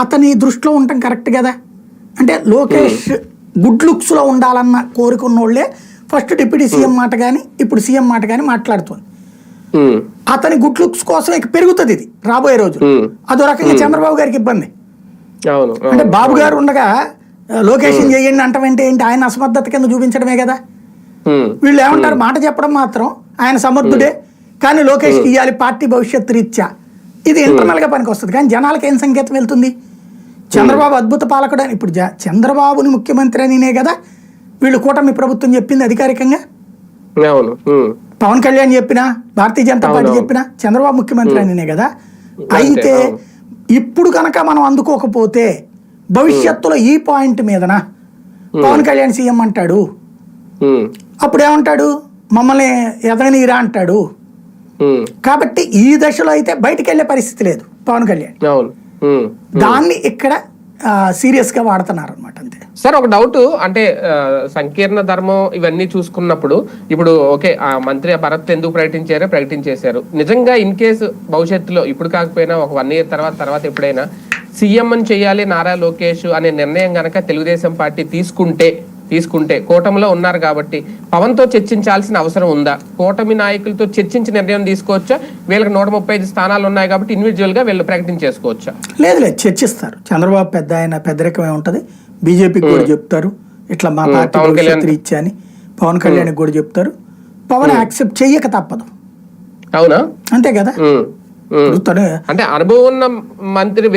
అతని దృష్టిలో ఉండటం కరెక్ట్ కదా? అంటే లోకేష్ గుడ్ లుక్స్లో ఉండాలన్న కోరిక ఉన్నోళ్ళే ఫస్ట్ డిప్యూటీ సీఎం మాట కానీ ఇప్పుడు సీఎం మాట కానీ మాట్లాడుతుంది. అతని గుడ్ లుక్స్ కోసం ఇక పెరుగుతుంది ఇది రాబోయే రోజు. అదో రకంగా చంద్రబాబు గారికి ఇబ్బంది. అంటే. బాబు గారు ఉండగా లోకేష్ చేయండి అంటమంటే ఏంటి? ఆయన అసమర్థత కింద చూపించడమే కదా? వీళ్ళు ఏమంటారు? మాట చెప్పడం మాత్రం ఆయన సమర్థుడే. కానీ లోకేష్ ఇవ్వాలి పార్టీ భవిష్యత్తు రీత్యా. ఇది ఇంటర్నల్గా పనికి వస్తుంది కానీ జనాలకు ఏం సంకేతం వెళ్తుంది? చంద్రబాబు అద్భుత పాలకుడు అని. ఇప్పుడు చంద్రబాబుని ముఖ్యమంత్రి అనినే కదా వీళ్ళు కూటమి ప్రభుత్వం చెప్పింది అధికారికంగా? ఉమ్, పవన్ కళ్యాణ్ చెప్పినా భారతీయ జనతా పార్టీ. చెప్పినా చంద్రబాబు ముఖ్యమంత్రి అనినే కదా? అయితే. ఇప్పుడు కనుక మనం అందుకోకపోతే భవిష్యత్తులో ఈ పాయింట్ మీదన? పవన్ కళ్యాణ్ సీఎం అంటాడు. అప్పుడు ఏమంటాడు? మమ్మల్ని ఎదగనీరా అంటాడు. కాబట్టి ఈ దశలో అయితే బయటికి వెళ్ళే పరిస్థితి లేదు పవన్ కళ్యాణ్. దాన్ని ఇక్కడ సీరియస్గా వాడుతున్నారు అనమాట అంతే. సార్ ఒక డౌట్ అంటే సంకీర్ణ ధర్మం ఇవన్నీ చూసుకున్నప్పుడు ఇప్పుడు ఓకే ఆ మంత్రి భరత్ ఎందుకు ప్రకటించారో? ప్రకటించేశారు. నిజంగా ఇన్ కేసు భవిష్యత్తులో ఇప్పుడు కాకపోయినా ఒక వన్ ఇయర్ తర్వాత తర్వాత ఎప్పుడైనా సీఎం అని చేయాలి నారా లోకేష్ అనే నిర్ణయం గనక తెలుగుదేశం పార్టీ తీసుకుంటే తీసుకుంటే కూటమిలో ఉన్నారు కాబట్టి పవన్తో చర్చించాల్సిన అవసరం ఉందా? కూటమి నాయకులతో చర్చించి నిర్ణయం తీసుకోవచ్చా? వీళ్ళకి నూట ముప్పై ఐదు స్థానాలు ఉన్నాయి కాబట్టి ఇండివిజువల్గా వీళ్ళు ప్రకటించేసుకోవచ్చా లేదు లేదు. చర్చిస్తారు. చంద్రబాబు పెద్ద ఆయన పెద్దరికమే ఉంటది. బీజేపీకి కూడా చెప్తారు. ఇట్లా మా పార్టీ పవన్ కళ్యాణ్. భవిష్యత్తు రీత్యా అని పవన్ కళ్యాణ్ కూడా చెప్తారు. పవన్ యాక్సెప్ట్ చెయ్యక తప్పదు. అవునా? అంతే కదా? అంటే అనుభవం ఉన్న మంత్రి